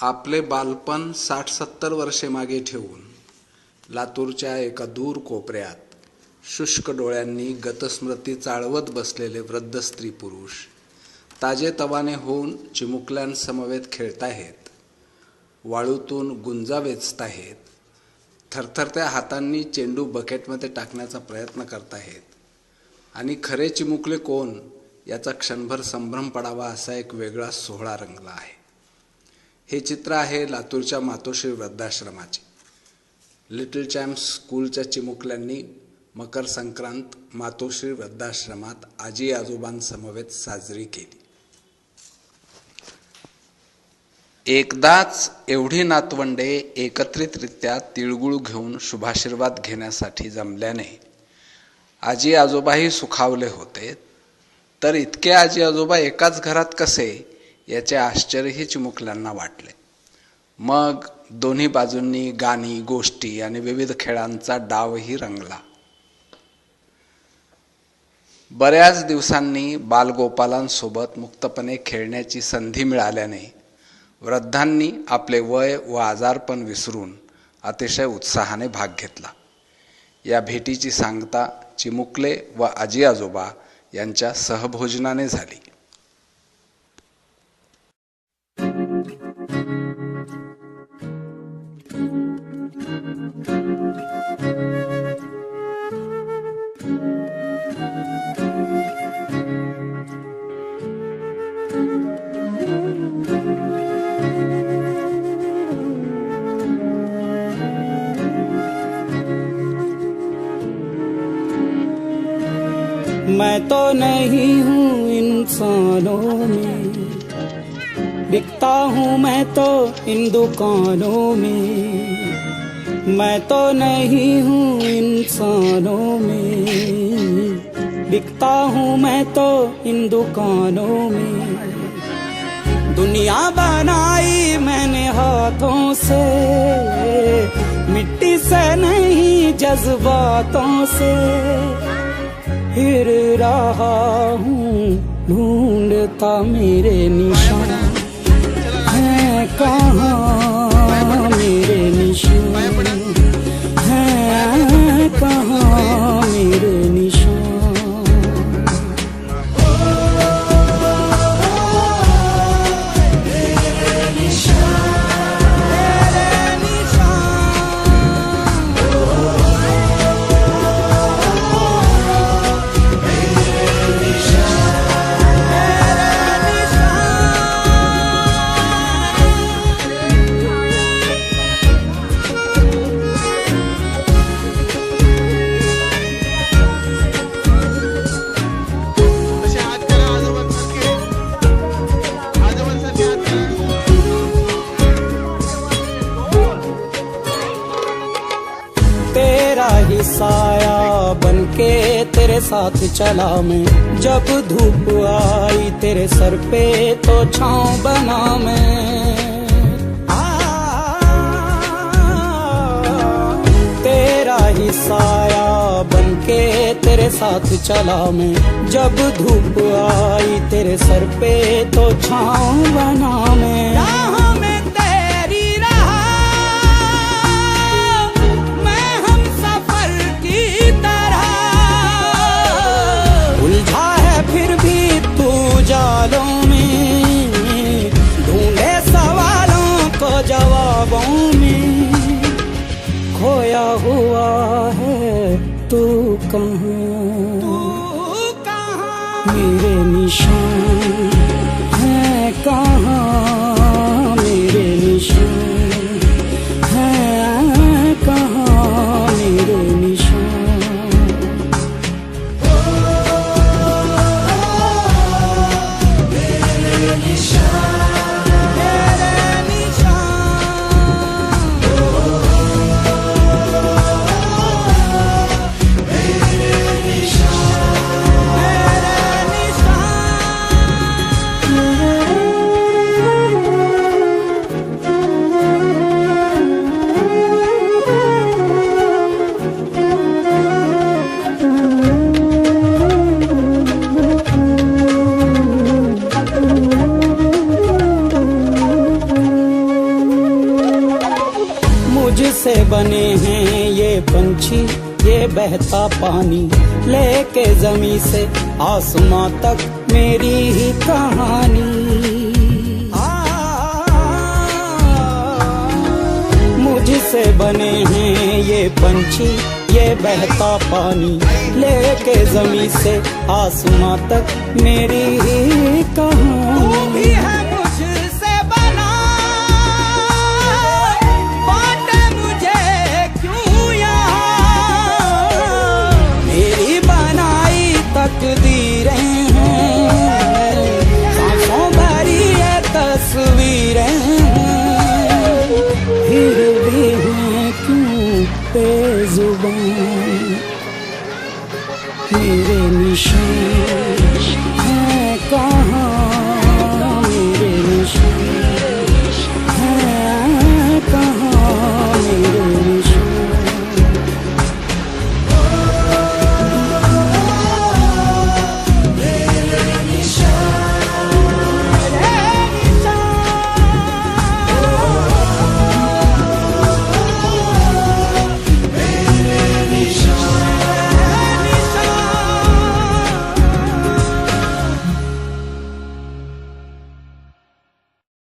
आपले बालपण साठ सत्तर वर्षे मागे ठेवून लातूरच्या एका दूर कोपऱ्यात शुष्क डोळ्यांनी गतस्मृती चाळवत बसलेले वृद्ध स्त्री पुरुष ताजेतवाने होऊन चिमुकल्यांसमवेत खेळताहेत वाळूतून गुंजा वेचताहेत थरथरत्या हातांनी चेंडू बकेटमध्ये टाकण्याचा प्रयत्न करताहेत. आणि खरे चिमुकले कोण याचा क्षणभर संभ्रम पडावा असा एक वेगळा सोहळा रंगला आहे. हे चित्र आहे लातूरच्या मातोश्री वृद्धाश्रमाचे. लिटल चॅम्प्स स्कूलच्या चिमुकल्यांनी मकर संक्रांत मातोश्री वृद्धाश्रमात आजी आजोबांसमवेत साजरी केली. एकदाच एवढी नातवंडे एकत्रितरित्या तिळगुळ घेऊन शुभाशीर्वाद घेण्यासाठी जमल्याने आजी आजोबाही सुखावले होते. तर इतके आजी आजोबा एकाच घरात कसे? याचे आश्चर्यही चिमुकल्यांना वाटले. मग दोन्ही बाजूंनी गाणी गोष्टी आणि विविध खेळांचा डावही रंगला. बऱ्याच दिवसांनी बालगोपालांसोबत मुक्तपणे खेळण्याची संधी मिळाल्याने वृद्धांनी आपले वय व आजारपण विसरून अतिशय उत्साहाने भाग घेतला. या भेटीची सांगता चिमुकले व आजी आजोबा यांच्या सहभोजनाने झाली. मैं तो नहीं हूँ इंसानों में। बिकता हूँ मैं तो इन दुकानों में। मैं तो नहीं हूँ इंसानों में। बिकता हूँ मैं तो इन दुकानों में। दुनिया बनाई मैंने हाथों से। मिट्टी से नहीं, जज्बातों से। फिर रहा हूँ ढूंढता मेरे निशान। मैं कहाँ तेरे साथ चला मैं। जब धूप आई तेरे सर पे तो छाँव बना मैं। तेरा ही साया बन के तेरे साथ चला मैं। जब धूप आई तेरे सर पे तो छाँव बना में। क्या हुआ है तू कहाँ मेरे निशान है कहाँ मेरे निशान है कहाँ मेरे पंछी ये बहता पानी लेके जमी से आसमां तक मेरी ही कहानी। मुझसे बने हैं ये पंछी, ये बहता पानी लेके जमी से आसमां तक मेरी ही कहानी। রে নিশেষ হ্যাঁ